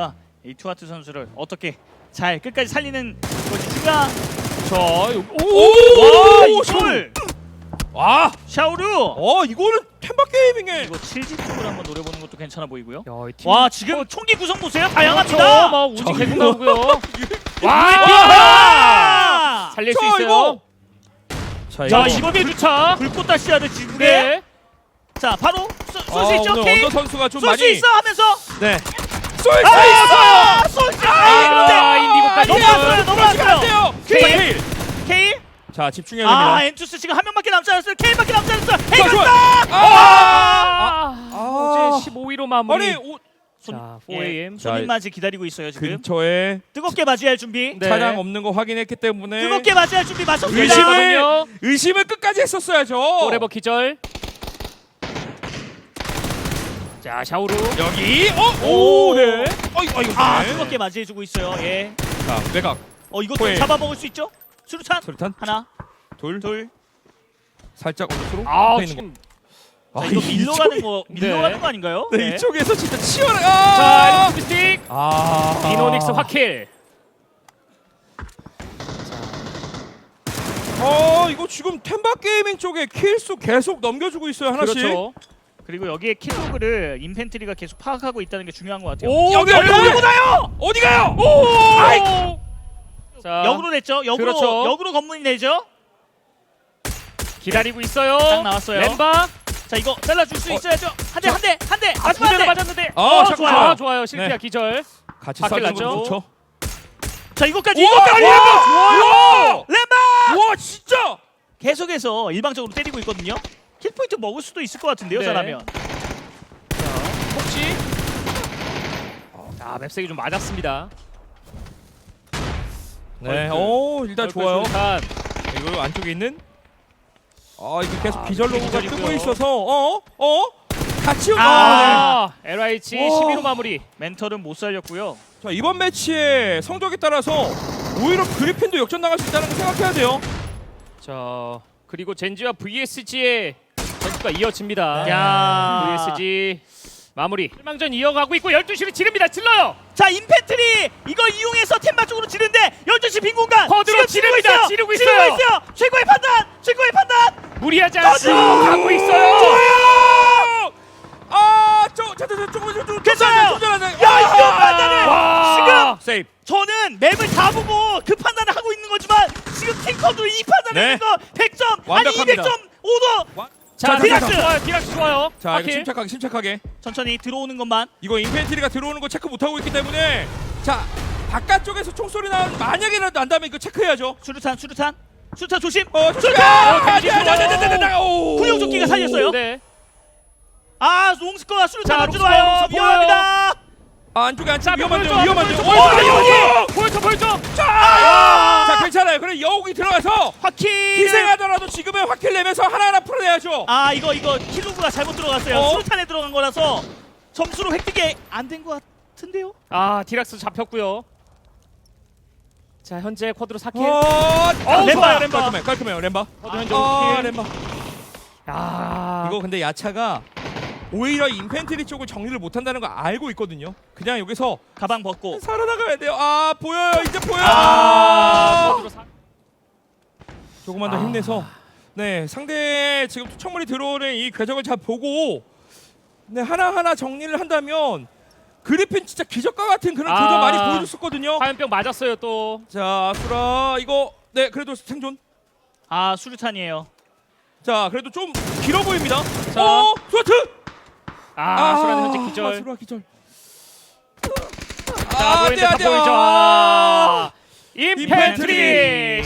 보니까 이 투아트 선수를 어떻게 잘 끝까지 살리는 것이 중요한 자, 여기- 와 오! 이걸 와! 샤오루 어, 이거는 템바 게이밍에 이거 7집 쪽으로 한번 노려보는 것도 괜찮아 보이고요 야, 이 팀. 와 지금 총기 구성 보세요 그렇죠. 다양합니다 막 우지 자, 계속 나오고요. 와 와! 살릴 수 자, 있어요. 이거. 자, 자, 이거. 이거 주차. 불꽃 다시아드 지구에 네. 자 바로 쏠 수 아, 있죠 오늘 케이 언더 선수가 좀쏠수 많이 있어 하면서 네. 쏠수 아, 있어. 쏠수 있어 아, 인디고까지. 넘어갔어요 넘어갔어요 안 돼요. 케일. 케일. 자, 집중해야 됩니다. 아 엔투스 지금 한 명밖에 남지 않았어요 케이밖에 남지 않았어요 헤이 좋아. 갔다 아, 아. 어제 15위로 마무리. 아니, 오, 자, 예. 4AM. 자, 손님 맞이 기다리고 있어요 지금 근처에 뜨겁게 맞이할 준비 네. 차량 없는 거 확인했기 때문에 뜨겁게 맞이할 준비 마쳤습니다 의심을-. 의심을 끝까지 했었어야죠. 포레버 기절. 자, 샤오루. 여기 어? 오. 오, 네. 어, 이거 이거. 아 네. 뜨겁게 맞이해주고 있어요 예. 자, 외곽. 어 이것도 호에. 잡아먹을 수 있죠? 수류탄 소리탄 하나 둘, 둘 살짝 언더로 아, 있는 거. 지금 자, 이거 밀러가는 거 네. 밀러가는 거 아닌가요? 네, 이쪽에서 진짜 치열해. 자, 아! 리스스틱 아. 이노닉스 확킬. 어, 이거 지금 템바 게이밍 쪽에 킬수 계속 넘겨주고 있어요, 하나씩. 그렇죠. 그리고 여기에 킬로그를 인펜트리가 계속 파악하고 있다는 게 중요한 것 같아요. 오, 여기 네. 어디 가요? 어디 가요? 오! 아이. 자, 역으로 냈죠. 역으로 그렇죠. 역으로 건문이 내죠. 기다리고 있어요. 딱 나왔어요. 램바. 자 이거 잘라줄 수 어, 있어야죠. 한 대 한 대 한 대. 아, 두 마지막 한 대나 대. 맞았는데. 아, 어, 샷 좋아요. 좋아요. 좋아요. 실피아 네. 기절. 같이 바퀴 싸주는 거 났죠? 좋죠. 자 이거까지 오, 이거까지. 와, 좋아요. 렘바 와, 진짜. 계속해서 일방적으로 때리고 있거든요. 킬 포인트 먹을 수도 있을 것 같은데요, 네. 잘하면. 자, 혹시 아, 맵색이 좀 맞았습니다. 네. 오, 일단 좋아요. 수류탄. 이거 안쪽에 있는 아, 이거 계속 아, 기절이고요. 뜨고 있어서 어? 어? 같이 온 아, 아, LIH 와. 11호 마무리. 멘털은 못 살렸고요. 자, 이번 매치의 성적에 따라서 오히려 그리핀도 역전당할 수 있다는 거 생각해야 돼요. 자, 그리고 젠지와 VSG의 전투가 이어집니다. 야. VSG 마무리. 실망전 이어가고 있고 12시를 지릅니다. 질러요. 자 인펜트리 이걸 이용해서 템바 쪽으로 지른데 12시 빈 공간 퍼드로 지금 지르고 지릅니다. 있어요. 지르고 지르고 있어요. 있어요. 최고의 판단 최고의 판단 무리하지 않고 맞아! 가고 있어요. 좋아요! 아, 저, 저, 저, 저, 조금, 좀, 좀, 괜찮아요. 야 이거 판단을 와. 세이브. 저는 맵을 다 보고 그 판단을 하고 있는 거지만 지금 팅커도 이 판단을 네. 거 100점 아니 완벽합니다. 200점 오더 자, 자, 디락스 자, 좋아요. 디락스 좋아요. 자, 이거. 침착하게, 침착하게. 천천히 들어오는 것만 이거 인펜트리가 들어오는 거 체크 못 하고 있기 때문에 자, 바깥쪽에서 총소리 나 만약에라도 난다면 이거 체크해야죠. 수류탄 수류탄 수류탄 조심 어, 아, 야, 야, 좋아. 야, 오. 군용조끼가 살렸어요. 네. 아 롱스커가 수류탄 자, 안 들어와요 롱스커, 위험합니다 아, 안쪽에 안쪽 자, 위험한데요, 보여줘, 위험한데요. 보여줘, 오, 보여줘, 여기! 보여줘, 보여줘. 자, 자, 괜찮아요. 그래 여우기 들어가서 화킬 희생하더라도 지금은 확킬 내면서 하나하나 풀어내야죠. 아 이거 이거 킬로그가 잘못 들어갔어요. 어? 수류탄에 들어간 거라서 점수로 획득이 안 된 것 같은데요. 아, 디락스 잡혔고요. 자, 현재 쿼드로 4킬. 어, 어, 램바요, 좋아요. 램바. 깔끔해, 깔끔해요, 램바. 쿼드 현재 아, 5킬. 램바. 야. 이거 근데 야차가 오히려 인펜트리 쪽을 정리를 못한다는 거 알고 있거든요. 그냥 여기서 가방 벗고 살아나가야 돼요. 아 보여요, 이제 보여. 아, 쿼드로 4. 조금만 더 아. 힘내서 네 상대 지금 투척물이 들어오는 이 궤적을 잘 보고 네 하나 하나 정리를 한다면 그리핀 진짜 기적과 같은 그런 아. 교전 많이 보여줬었거든요. 화염병 맞았어요, 또. 자 수라 이거 네 그래도 생존. 아 수류탄이에요. 자 그래도 좀 길어 보입니다. 자. 어 스와트. 아, 수라는 현재 기절. 수라 기절. 자, 아, 보이는데 안 다. 보이죠. 아. 인펜트리